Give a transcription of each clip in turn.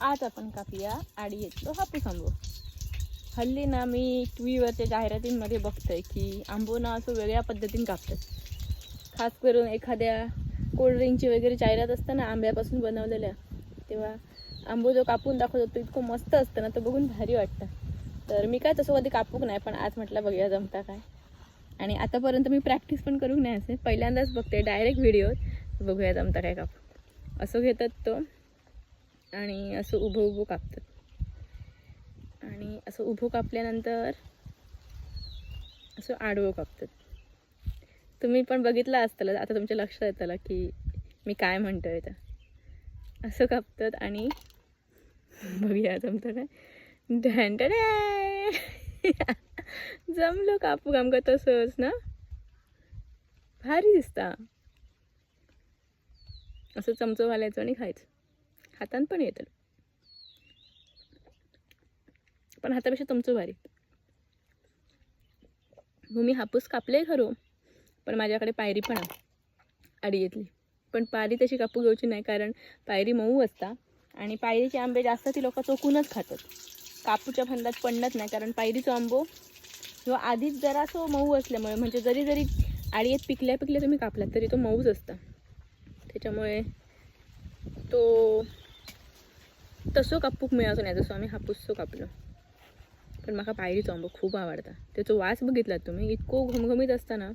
आज आपण कापूया आडी येतो हापूस आंबो हल्ली ना मी टी व्हीवरच्या जाहिरातींमध्ये बघतोय की आंबो ना असं वेगळ्या पद्धतीने कापतात. खास करून एखाद्या कोल्ड्रिंकची वगैरे जाहिरात असतं ना आंब्यापासून बनवलेल्या तेव्हा आंबो जो कापून दाखवतो तो इतकं मस्त असतं ना तो बघून भारी वाटतं. तर मी काय तसं कधी कापूक नाही पण आज म्हटलं बघूया जमता काय. आणि आतापर्यंत मी प्रॅक्टिस पण करूक नाही असे. पहिल्यांदाच बघते डायरेक्ट व्हिडिओ बघूया जमता काय कापू असं घेतात तो. आणि असं उभं उभं कापतात. आणि असं उभं कापल्यानंतर असं आडवं कापतात. तुम्ही पण बघितलं असतं आता तुमच्या लक्षात येतं की मी काय म्हणतो आहे तर. असं कापतात आणि बघूया जमतं काय? ढॅन्टडॅ जमलं कापू आमका तसंच ना? भारी दिसता. असं चमचो घालायचं आणि खायचं. हातान पण येतं. पण हातापेक्षा तुमचं भारी. हो मी हापूस कापले खरो हो, पण माझ्याकडे पायरी पण आहे आडी घेतली. पण पायरी तशी कापू घेऊची नाही कारण पायरी मऊ असता आणि पायरीचे आंबे जास्त ती लोक चोकूनच खातात. कापूच्या फंदात पडणत नाही कारण पायरीचा आंबो जो आधीच जरासो मऊ असल्यामुळे म्हणजे जरी जरी आडीत पिकल्या पिकल्या तुम्ही कापलात तरी तो मऊच असता. त्याच्यामुळे तो तसो कापूक मेळचो नाही. जसो आम्ही हापूसचो कापलो. पण म्हाका पायरीचो आंबो खूप आवडता. तेचो वास बघितलात तुम्ही? इतको घमघमीत असता ना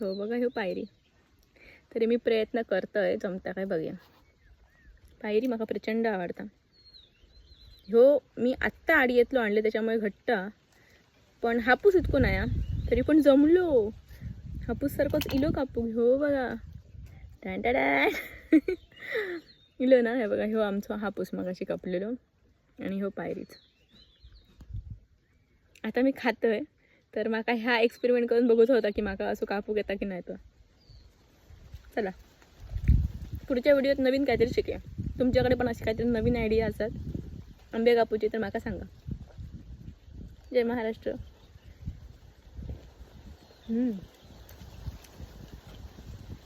हो बघा ह्यो पायरी. तरी मी प्रयत्न करतोय जमता काय बघूया पायरी म्हाका प्रचंड आवडता. ह्यो मी आत्ता आडयेतलो आणले त्याच्यामुळे घट्ट. पण हापूस इतको नाही तरी पण जमलो. हापूस सारखोच इलो कापूक. हो बघा. टॅन डॅ इलं ना हे बघा ह्यो आमचो हापूस मगाशी कापलेलो आणि ह्यो पायरीच. आता मी खातोय तर माका ह्या एक्सपेरिमेंट करून बघत होता की माका असं कापूक येता की नाही तर चला. पुढच्या व्हिडिओत नवीन काहीतरी शिकूया. तुमच्याकडे पण अशी काहीतरी नवीन आयडिया असतात आंबे कापूची तर माका सांगा. जय महाराष्ट्र. हम्म.